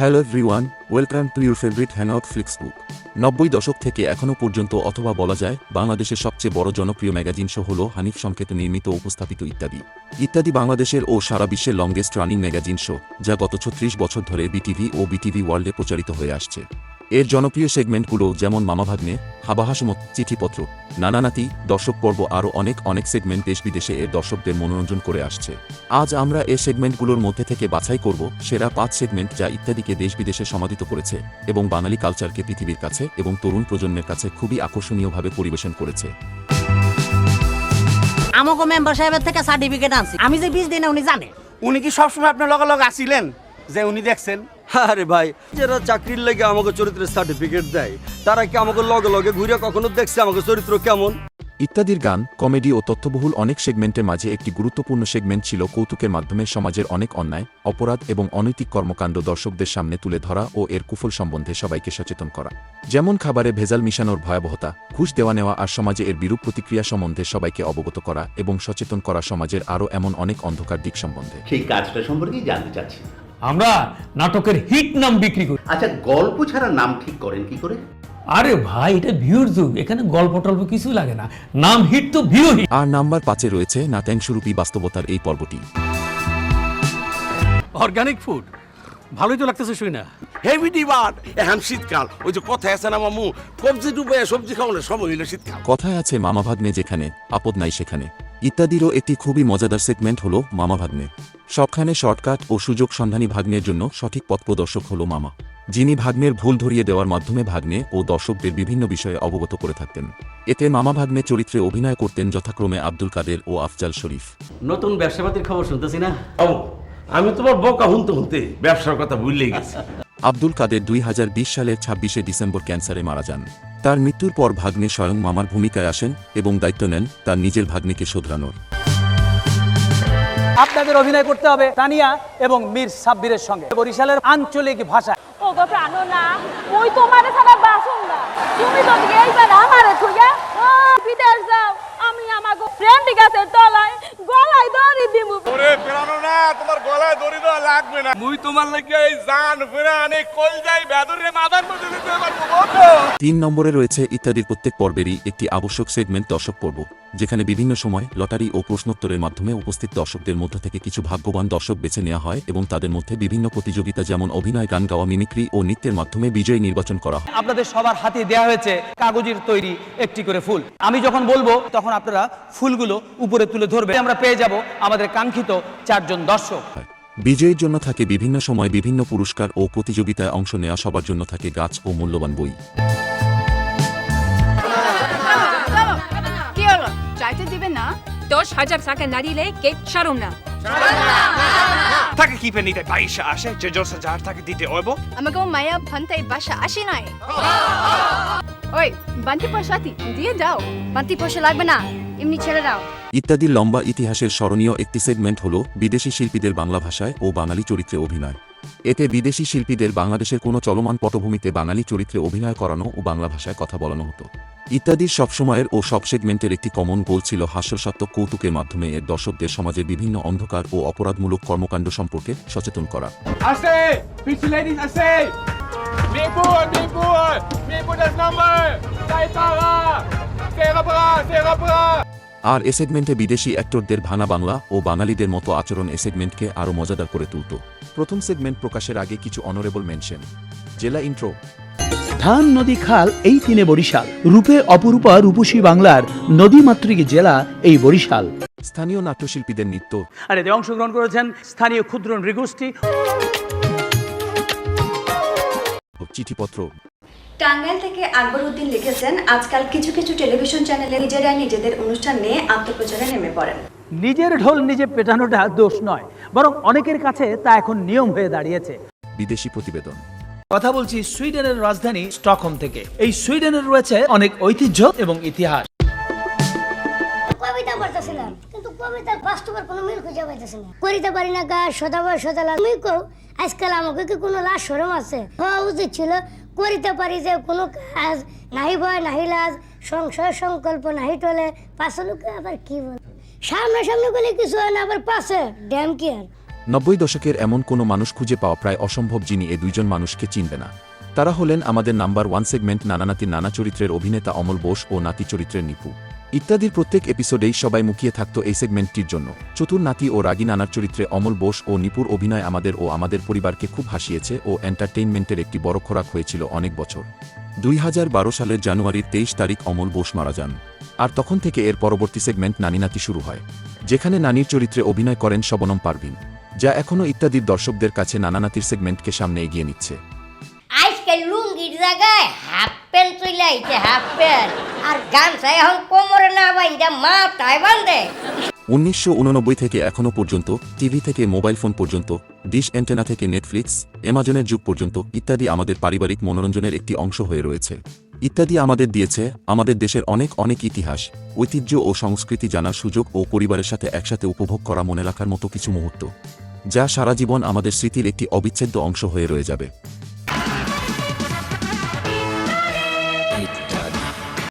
Hello everyone, welcome to your favourite hangout Flix book. নব্বই দশক থেকে এখনও পর্যন্ত অথবা বলা যায়, বাংলাদেশের সবচেয়ে বড় জনপ্রিয় ম্যাগাজিন হল হানিফ সংকেতে নির্মিত, উপস্থাপিত ইত্যাদি। ইত্যাদি বাংলাদেশের ও সারা বিশ্বের লংগেস্ট রানিং ম্যাগাজিন শো, যা গত ছত্রিশ বছর ধরে বিটিভি ও বিটিভি ওয়ার্ল্ডে প্রচারিত হয়ে আসছে। এর জনপ্রিয় সেগমেন্টগুলো যেমন মামাভাগ্নে হাবাহাসমত চিঠিপত্র নানানাতি দর্শক পর্ব আরও অনেক অনেক সেগমেন্ট দেশ বিদেশে এর দর্শকদের মনোরঞ্জন করে আসছে। আজ আমরা এই সেগমেন্টগুলোর মধ্যে থেকে বাছাই করব সেরা পাঁচ সেগমেন্ট যা ইত্যাদিকে দেশ বিদেশে সমাদিত করেছে এবং বাঙালি কালচারকে পৃথিবীর কাছে এবং তরুণ প্রজন্মের কাছে খুবই আকর্ষণীয়ভাবে পরিবেশন করেছে। আমাকে মেম্বার সাহেবের থেকে সার্টিফিকেট আনছি। আমি যে বিশ দিনে উনি জানে। উনি কি সবসময় আপনার লগে লগে আসিলেন? যে উনি দেখছেন? আরে ভাই যারা চাকরির লেগে আমাকে চরিত্রের সার্টিফিকেট দেয় তারা কি আমাকে লগে লগে ঘুরে কখনো দেখছে আমাকে চরিত্র কেমন? ইত্যাদির গান কমেডি ও তথ্যবহুল অনেক সেগমেন্টের মাঝে একটি গুরুত্বপূর্ণ সেগমেন্ট ছিল কৌতুকের মাধ্যমে সমাজের অনেক অন্যায় অপরাধ এবং অনৈতিক কর্মকাণ্ড দর্শকদের সামনে তুলে ধরা ও এর কুফল সম্বন্ধে সবাইকে সচেতন করা। যেমন খাবারে ভেজাল মিশানোর ভয়াবহতা ঘুষ দেওয়া নেওয়া আর সমাজে এর বিরূপ প্রতিক্রিয়া সম্বন্ধে সবাইকে অবগত করা এবং সচেতন করা সমাজের আরও এমন অনেক অন্ধকার দিক সম্বন্ধে। সেই কাজটা সম্পর্কেই জানতে চাচ্ছি। আমরা নাটকের হিট নাম বিক্রি করি। আচ্ছা গল্প ছাড়া নাম ঠিক করেন কি করে? আরে ভাই এটা ভিউর যুগ। এখানে গল্প টল্প কিছু লাগে না। নাম হিট তো ভিউ হিট আর নাম্বার পাঁচে রয়েছে নাট্যাংশরূপী বাস্তবতার এই পর্বটি। অর্গানিক ফুড ভালোই তো লাগতেছে শুই না। হেভি ডিমান্ড এখন শীতকাল। ওই যে কথা আছে না মামু কবজি ডুবে সবজি খাওয়ানোর সময় হইল শীতকাল। কথায় আছে মামাভাগ্নে যেখানে আপদ নাই সেখানে। ইত্যাদিরও একটি খুবই মজাদার সেগমেন্ট হল মামাভাগ্নে। সবখানে শর্টকাট ও সুযোগ সন্ধানী ভাগ্নের জন্য সঠিক পথ প্রদর্শক হল মামা যিনি ভাগ্নের ভুল ধরিয়ে দেওয়ার মাধ্যমে ভাগ্নে ও দর্শকদের বিভিন্ন বিষয়ে অবগত করে থাকতেন। এতে মামা ভাগ্নে চরিত্রে অভিনয় করতেন যথাক্রমে আব্দুল কাদের ও আফজাল শরীফ। নতুন ব্যবসাপাতির খবর শুনতেছি না? আমি তোমার বকা হুনতে হুনতে ব্যবসার কথা ভুললেই গেছি। আব্দুল কাদের দুই হাজার বিশ সালের ছাব্বিশে ডিসেম্বর ক্যান্সারে মারা যান। তার মৃত্যুর পর ভাগ্নে স্বয়ং মামার ভূমিকায় আসেন এবং দায়িত্ব নেন তার নিজের ভাগ্নিকে শোধরানোর। আপনাদের অভিনয় করতে হবে তানিয়া এবং মীর সাব্বিরের সঙ্গে। বরিশালের আঞ্চলিক ভাষা। ও গো প্রাণো না ওই তোমারে ছাড়া বাসুন না? তুমি যদি এইবার আমারে থুইয়া বিদেশ যাও। আমি আমাগো ফ্রেন্ড গাছের তলায় গলায় দড়ি দিমু। ওরে পেরানো না তোমার গলায় দড়ি দেওয়া লাগবে না। তোমার লাগে এই জান ফেরা আনে কল বেদরে মাদার মধ্যে দিতে পারব তিন নম্বরে রয়েছে ইত্যাদির প্রত্যেক পর্বেরই একটি আবশ্যক সেগমেন্ট দর্শক পর্ব যেখানে বিভিন্ন সময় লটারি ও প্রশ্নোত্তরের মাধ্যমে উপস্থিত দর্শকদের মধ্য থেকে কিছু ভাগ্যবান দর্শক বেছে নেওয়া হয় এবং তাদের মধ্যে বিভিন্ন প্রতিযোগিতা যেমন অভিনয় গান গাওয়া মিমিক্রি ও নৃত্যের মাধ্যমে বিজয়ী নির্বাচন করা হয়। আপনাদের সবার হাতে দেয়া হয়েছে কাগজের তৈরি একটি করে ফুল। আমি যখন বলব তখন আপনারা ফুলগুলো উপরে তুলে ধরবে আমরা পেয়ে যাব আমাদের কাঙ্ক্ষিত চারজন দর্শক। বিজয়ীর জন্য থাকে বিভিন্ন সময় বিভিন্ন পুরস্কার ও প্রতিযোগিতায় অংশ নেওয়া সবার জন্য থাকে গাছ ও মূল্যবান বই। কি চাইতে দিবে না? দশ হাজার টাকা না দিলে কেক না। তাকে কি পেনিতে পয়সা আসে যে দশ হাজার টাকা দিতে হইব। আমাকে মায়া ভান্তাই বাসা আসে নাই। ওই বান্তি পয়সাতি দিয়ে দাও বান্তি পয়সা লাগবে না। এমনি ছেড়ে দাও। ইত্যাদির লম্বা ইতিহাসের স্মরণীয় একটি সেগমেন্ট হল বিদেশি শিল্পীদের বাংলা ভাষায় ও বাঙালি চরিত্রে অভিনয়। এতে বিদেশি শিল্পীদের বাংলাদেশের কোনো চলমান পটভূমিতে বাঙালি চরিত্রে অভিনয় করানো ও বাংলা ভাষায় কথা বলানো হতো। ইত্যাদির সবসময়ের ও সব সেগমেন্টের একটি কমন গোল ছিল হাস্যসাত্মক কৌতুকের মাধ্যমে এর দর্শকদের সমাজের বিভিন্ন অন্ধকার ও অপরাধমূলক কর্মকাণ্ড সম্পর্কে সচেতন করা। আর এ সেগমেন্টে বিদেশি অ্যাক্টরদের ভাঙা বাংলা ও বাঙালিদের মতো আচরণ এ সেগমেন্টকে আরও মজাদার করে তুলত। প্রথম সেগমেন্ট প্রকাশের আগে কিছু অনারেবল মেনশন জেলা ইন্ট্রো ধান নদী খাল এই তিনে বরিশাল। রূপে অপরূপা রূপসী বাংলার নদীমাতৃক জেলা এই বরিশাল। স্থানীয় নাট্যশিল্পীদের নৃত্য। আর এতে অংশগ্রহণ করেছেন স্থানীয় ক্ষুদ্র নৃগোষ্ঠী। চিঠিপত্র। টাঙ্গাইল থেকে আকবর উদ্দিন লিখেছেন আজকাল কিছু কিছু টেলিভিশন চ্যানেলে নিজেরাই নিজেদের অনুষ্ঠান নিয়ে আত্মপ্রচারে নেমে পড়েন। নিজের ঢোল নিজে পেটানোটা দোষ নয় বরং অনেকের কাছে তা এখন নিয়ম হয়ে দাঁড়িয়েছে। বিদেশি প্রতিবেদন। কথা বলছি সুইডেনের রাজধানী স্টকহোম থেকে। এই সুইডেনের রয়েছে অনেক ঐতিহ্য এবং ইতিহাস। কবিতা পড়তেছিলাম কিন্তু কবিতার বাস্তবের কোনো মিল খুঁজে পাইতেছি না। করিতে পারি না গা সদাবার সদালা তুমি কো আজকাল আমাকে কি কোনো লাশ সরম আছে? হওয়া উচিত ছিল করিতে পারি যে কোনো কাজ নাহি ভয়, নাহি লাজ, সংশয়, সংকল্প নাহি টলে পাশে লোকে আবার কি বল সামনে সামনে বলে কিছু হয় না, আবার পাশে ড্যাম কি আর? নব্বই দশকের এমন কোনো মানুষ খুঁজে পাওয়া প্রায় অসম্ভব যিনি এ দুইজন মানুষকে চিনবে না। তারা হলেন আমাদের নাম্বার ওয়ান সেগমেন্ট নানানাতির নানা চরিত্রের অভিনেতা অমল বোস ও নাতি চরিত্রের নিপু। ইত্যাদির প্রত্যেক এপিসোডেই সবাই মুখিয়ে থাকত এই সেগমেন্টটির জন্য। চতুর নাতি ও রাগী নানার চরিত্রে অমল বোস ও নিপুর অভিনয় আমাদের ও আমাদের পরিবারকে খুব হাসিয়েছে ও এন্টারটেইনমেন্টের একটি বড় খোরাক হয়েছিল অনেক বছর। দুই হাজার বারো সালের জানুয়ারির তেইশ তারিখ অমল বোস মারা যান। আর তখন থেকে এর পরবর্তী সেগমেন্ট নানি নাতি শুরু হয়, যেখানে নানির চরিত্রে অভিনয় করেন শবনম পারভিন, যা এখনও ইত্যাদির দর্শকদের কাছে নানানাতির সেগমেন্টকে সামনে এগিয়ে নিচ্ছে। লুঙ্গির জায়গায় হাফ প্যান্ট চলে আইছে, হাফ প্যান্ট। আর গামছা এখন কোমরে না বাইন্দা, মাথায় বান্ধে উনিশশো উননব্বই থেকে এখনও পর্যন্ত, টিভি থেকে মোবাইল ফোন পর্যন্ত, ডিশ অ্যান্টেনা থেকে নেটফ্লিক্স, অ্যামাজনের যুগ পর্যন্ত, ইত্যাদি আমাদের পারিবারিক মনোরঞ্জনের একটি অংশ হয়ে রয়েছে। ইত্যাদি আমাদের দিয়েছে, আমাদের দেশের অনেক অনেক ইতিহাস, ঐতিহ্য ও সংস্কৃতি জানার সুযোগ ও পরিবারের সাথে একসাথে উপভোগ করা মনে রাখার মতো কিছু মুহূর্ত, যা সারা জীবন আমাদের স্মৃতির একটি অবিচ্ছেদ্য অংশ হয়ে রয়ে যাবে।